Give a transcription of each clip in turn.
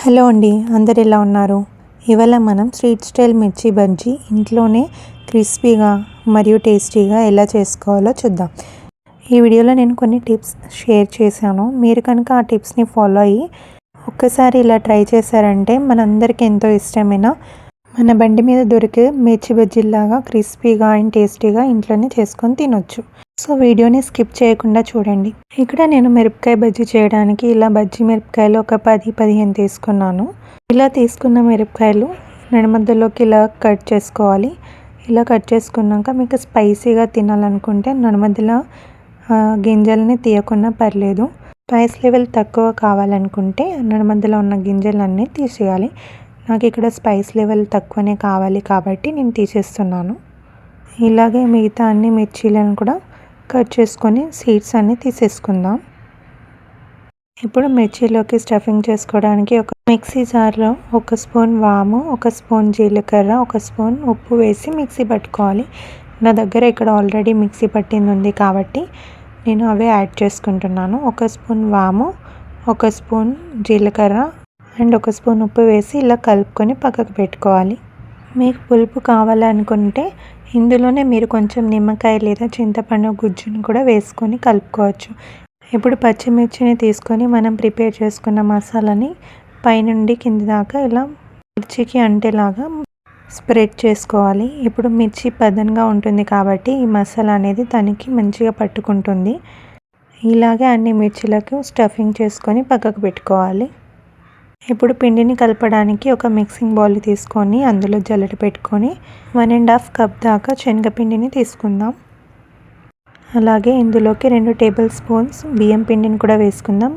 Hello అండి అందరు ఎలా ఉన్నారు? ఇవాళ మనం స్ట్రీట్ స్టైల్ మిర్చి బజ్జీ ఇంట్లోనే క్రిస్పీగా మరియు టేస్టీగా ఎలా చేసుకోవాలో చూద్దాం. ఈ వీడియోలో నేను కొన్ని టిప్స్ షేర్ చేశాను. మీరు కనుక ఆ టిప్స్ని ఫాలో అయ్యి ఒక్కసారి ఇలా ట్రై చేశారంటే మనందరికీ ఎంతో ఇష్టమైన మన బండి మీద దొరికే మిర్చి బజ్జీలాగా క్రిస్పీగా అండ్ టేస్టీగా ఇంట్లోనే చేసుకొని తినొచ్చు. సో వీడియోని స్కిప్ చేయకుండా చూడండి. ఇక్కడ నేను మిరపకాయ బజ్జీ చేయడానికి ఇలా బజ్జీ మిరపకాయలు ఒక పది పదిహేను తీసుకున్నాను. ఇలా తీసుకున్న మిరపకాయలు నడుమధ్యలోకి ఇలా కట్ చేసుకోవాలి. ఇలా కట్ చేసుకున్నాక మీకు స్పైసీగా తినాలనుకుంటే నడుమధ్యలో గింజల్ని తీయకుండా పర్లేదు. స్పైస్ లెవెల్ తక్కువ కావాలనుకుంటే నడుమధ్యలో ఉన్న గింజలన్నీ తీసేయాలి. నాకు ఇక్కడ స్పైస్ లెవెల్ తక్కువనే కావాలి కాబట్టి నేను తీసేస్తున్నాను. ఇలాగే మిగతా అన్ని మిర్చీలను కూడా కట్ చేసుకొని సీడ్స్ అన్ని తీసేసుకుందాం. ఇప్పుడు మిర్చిలోకి స్టఫింగ్ చేసుకోవడానికి ఒక మిక్సీ జార్లో ఒక స్పూన్ వాము ఒక స్పూన్ జీలకర్ర ఒక స్పూన్ ఉప్పు వేసి మిక్సీ పట్టుకోవాలి. నా దగ్గర ఇక్కడ ఆల్రెడీ మిక్సీ పట్టింది ఉంది కాబట్టి నేను అవే యాడ్ చేసుకుంటున్నాను. ఒక స్పూన్ వాము ఒక స్పూన్ జీలకర్ర అండ్ ఒక స్పూన్ ఉప్పు వేసి ఇలా కలుపుకొని పక్కకు పెట్టుకోవాలి. మీకు పులుపు కావాలనుకుంటే ఇందులోనే మీరు కొంచెం నిమ్మకాయ లేదా చింతపండు గుజ్జును కూడా వేసుకొని కలుపుకోవచ్చు. ఇప్పుడు పచ్చిమిర్చిని తీసుకొని మనం ప్రిపేర్ చేసుకున్న మసాలాని పైనుండి కింది దాకా ఇలా మిర్చికి అంటేలాగా స్ప్రెడ్ చేసుకోవాలి. ఇప్పుడు మిర్చి పదన్గా ఉంటుంది కాబట్టి ఈ మసాలా అనేది దానికి మంచిగా పట్టుకుంటుంది. ఇలాగే అన్ని మిర్చిలకు స్టఫింగ్ చేసుకొని పక్కకు పెట్టుకోవాలి. ఇప్పుడు పిండిని కలపడానికి ఒక మిక్సింగ్ బౌల్ తీసుకొని అందులో జల్లెడ పెట్టుకొని వన్ అండ్ హాఫ్ కప్ దాకా శనగపిండిని తీసుకుందాం. అలాగే ఇందులోకి రెండు టేబుల్ స్పూన్స్ బియ్యం పిండిని కూడా వేసుకుందాం.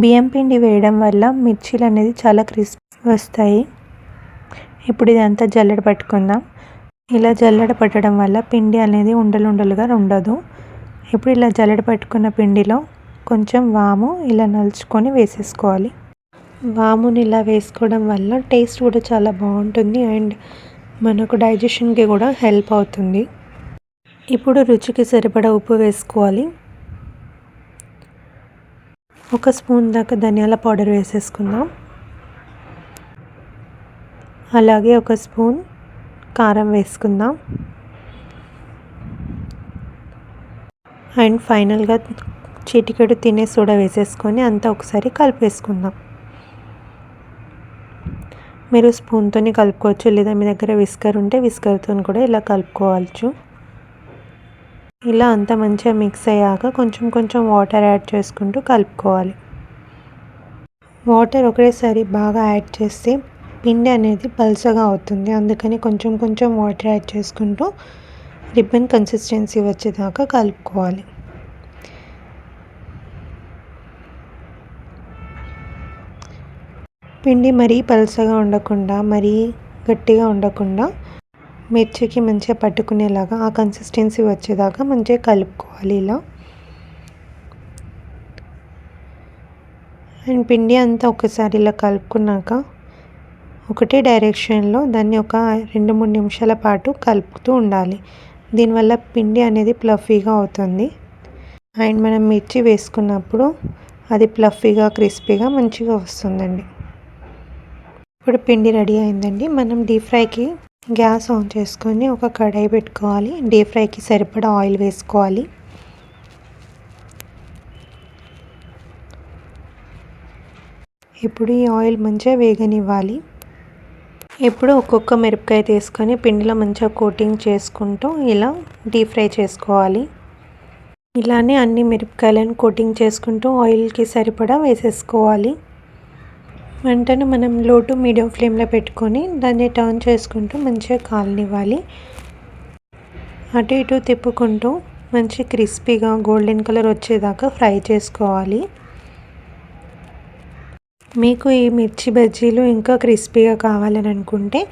బియ్యం పిండి వేయడం వల్ల మిర్చీలు అనేది చాలా క్రిస్ప్ వస్తాయి. ఇప్పుడు ఇదంతా జల్లెడ పట్టుకుందాం. ఇలా జల్లెడ పట్టడం వల్ల పిండి అనేది ఉండలు ఉండలుగా ఉండదు. ఇప్పుడు ఇలా జల్లెడ పట్టుకున్న పిండిలో కొంచెం వాము ఇలా నలుచుకొని వేసేసుకోవాలి. వాముని ఇలా వేసుకోవడం వల్ల టేస్ట్ కూడా చాలా బాగుంటుంది అండ్ మనకు డైజెషన్కి కూడా హెల్ప్ అవుతుంది. ఇప్పుడు రుచికి సరిపడా ఉప్పు వేసుకోవాలి. ఒక స్పూన్ దాకా ధనియాల పౌడర్ వేసేసుకుందాం. అలాగే ఒక స్పూన్ కారం వేసుకుందాం. అండ్ ఫైనల్గా చిటికెడు తినే సోడా వేసేసుకొని అంతా ఒకసారి కలిపేసుకుందాం. మీరు స్పూన్తో కలుపుకోవచ్చు లేదా మీ దగ్గర విస్కర్ ఉంటే విస్కర్తో కూడా ఇలా కలుపుకోవచ్చు. ఇలా అంతా మంచిగా మిక్స్ అయ్యాక కొంచెం కొంచెం వాటర్ యాడ్ చేసుకుంటూ కలుపుకోవాలి. వాటర్ ఒకేసారి బాగా యాడ్ చేస్తే పిండి అనేది పల్చగా అవుతుంది. అందుకని కొంచెం కొంచెం వాటర్ యాడ్ చేసుకుంటూ రిబ్బన్ కన్సిస్టెన్సీ వచ్చేదాకా కలుపుకోవాలి. పిండి మరీ పలసగా ఉండకుండా మరీ గట్టిగా ఉండకుండా మిర్చికి మంచిగా పట్టుకునేలాగా ఆ కన్సిస్టెన్సీ వచ్చేదాకా మంచిగా కలుపుకోవాలి ఇలా. అండ్ పిండి అంతా ఒకసారి ఇలా కలుపుకున్నాక ఒకటే డైరెక్షన్లో దాన్ని ఒక రెండు మూడు నిమిషాల పాటు కలుపుతూ ఉండాలి. దీనివల్ల పిండి అనేది ప్లఫీగా అవుతుంది. అండ్ మనం మిర్చి వేసుకున్నప్పుడు అది ప్లఫీగా క్రిస్పీగా మంచిగా వస్తుందండి. ఇప్పుడు పిండి రెడీ అయిందండి. మనం డీప్ ఫ్రైకి గ్యాస్ ఆన్ చేసుకొని ఒక కడాయి పెట్టుకోవాలి. డీప్ ఫ్రైకి సరిపడా ఆయిల్ వేసుకోవాలి. ఇప్పుడు ఈ ఆయిల్ మంచిగా వేగనివ్వాలి. ఇప్పుడు ఒక్కొక్క మిరపకాయ తీసుకొని పిండిలో మంచిగా కోటింగ్ చేసుకుంటూ ఇలా డీప్ ఫ్రై చేసుకోవాలి. ఇలానే అన్ని మిరపకాయలను కోటింగ్ చేసుకుంటూ ఆయిల్కి సరిపడా వేసేసుకోవాలి. వంటను మనం లో టు మీడియం ఫ్లేమ్లో పెట్టుకొని దాన్ని టర్న్ చేసుకుంటూ మంచిగా కాలనివ్వాలి. అటు ఇటు తిప్పుకుంటూ మంచి క్రిస్పీగా గోల్డెన్ కలర్ వచ్చేదాకా ఫ్రై చేసుకోవాలి. మీకు ఈ మిర్చి బజ్జీలు ఇంకా క్రిస్పీగా కావాలని అనుకుంటే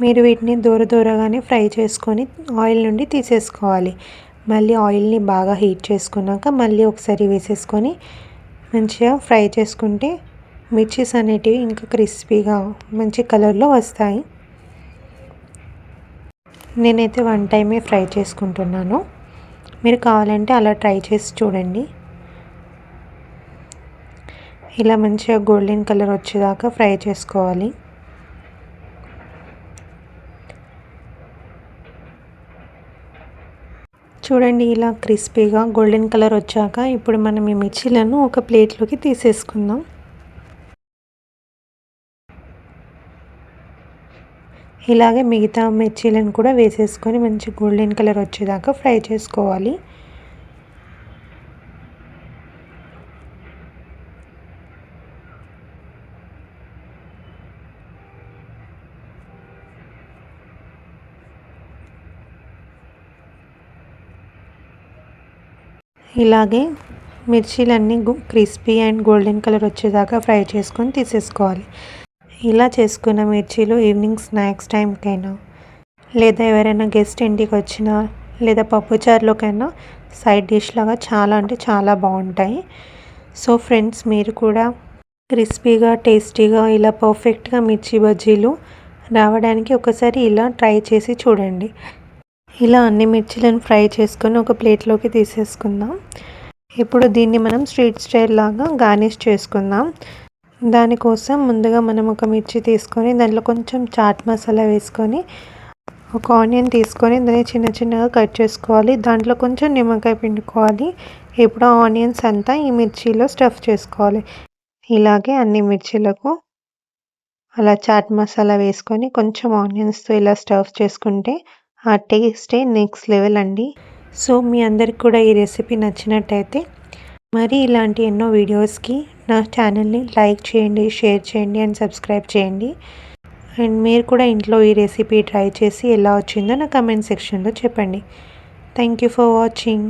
మీరు వీటిని దూర దూరగానే ఫ్రై చేసుకొని ఆయిల్ నుండి తీసేసుకోవాలి. మళ్ళీ ఆయిల్ని బాగా హీట్ చేసుకున్నాక మళ్ళీ ఒకసారి వేసేసుకొని మంచిగా ఫ్రై చేసుకుంటే మిర్చీస్ అనేటివి ఇంకా క్రిస్పీగా మంచి కలర్లో వస్తాయి. నేనైతే వన్ టైమే ఫ్రై చేసుకుంటున్నాను. మీరు కావాలంటే అలా ట్రై చేసి చూడండి. ఇలా మంచిగా గోల్డెన్ కలర్ వచ్చేదాకా ఫ్రై చేసుకోవాలి. చూడండి ఇలా క్రిస్పీగా గోల్డెన్ కలర్ వచ్చాక ఇప్పుడు మనం ఈ మిర్చీలను ఒక ప్లేట్లోకి తీసేసుకుందాం. ఇలాగే మిగతా మిర్చీలను కూడా వేసేసుకొని మంచి గోల్డెన్ కలర్ వచ్చేదాకా ఫ్రై చేసుకోవాలి. ఇలాగే మిర్చీలన్నీ క్రిస్పీ అండ్ గోల్డెన్ కలర్ వచ్చేదాకా ఫ్రై చేసుకొని తీసేసుకోవాలి. ఇలా చేసుకున్న మిర్చీలు ఈవినింగ్ స్నాక్స్ టైంకైనా లేదా ఎవరైనా గెస్ట్ ఇంటికి వచ్చినా లేదా పప్పుచారులోకైనా సైడ్ డిష్ లాగా చాలా అంటే చాలా బాగుంటాయి. సో ఫ్రెండ్స్ మీరు కూడా క్రిస్పీగా టేస్టీగా ఇలా పర్ఫెక్ట్గా మిర్చి బజ్జీలు రావడానికి ఒకసారి ఇలా ట్రై చేసి చూడండి. ఇలా అన్ని మిర్చిలను ఫ్రై చేసుకొని ఒక ప్లేట్లోకి తీసేసుకుందాం. ఇప్పుడు దీన్ని మనం స్ట్రీట్ స్టైల్ లాగా గార్నిష్ చేసుకుందాం. దానికోసం ముందుగా మనం ఒక మిర్చి తీసుకొని దాంట్లో కొంచెం చాట్ మసాలా వేసుకొని ఒక ఆనియన్ తీసుకొని దాన్ని చిన్న చిన్నగా కట్ చేసుకోవాలి. దాంట్లో కొంచెం నిమ్మకాయ పిండుకోవాలి. ఇప్పుడు ఆనియన్స్ అంతా ఈ మిర్చిలో స్టఫ్ చేసుకోవాలి. ఇలాగే అన్ని మిర్చీలకు అలా చాట్ మసాలా వేసుకొని కొంచెం ఆనియన్స్తో ఇలా స్టఫ్ చేసుకుంటే ఆ టేస్టే నెక్స్ట్ లెవెల్ అండి. సో మీ అందరికి కూడా ఈ రెసిపీ నచ్చినట్టయితే మరి ఇలాంటి ఎన్నో వీడియోస్కి నా ఛానల్ని లైక్ చేయండి షేర్ చేయండి అండ్ సబ్స్క్రైబ్ చేయండి. అండ్ మీరు కూడా ఇంట్లో ఈ రెసిపీ ట్రై చేసి ఎలా వచ్చిందో నా కమెంట్ సెక్షన్లో చెప్పండి. Thank you for watching.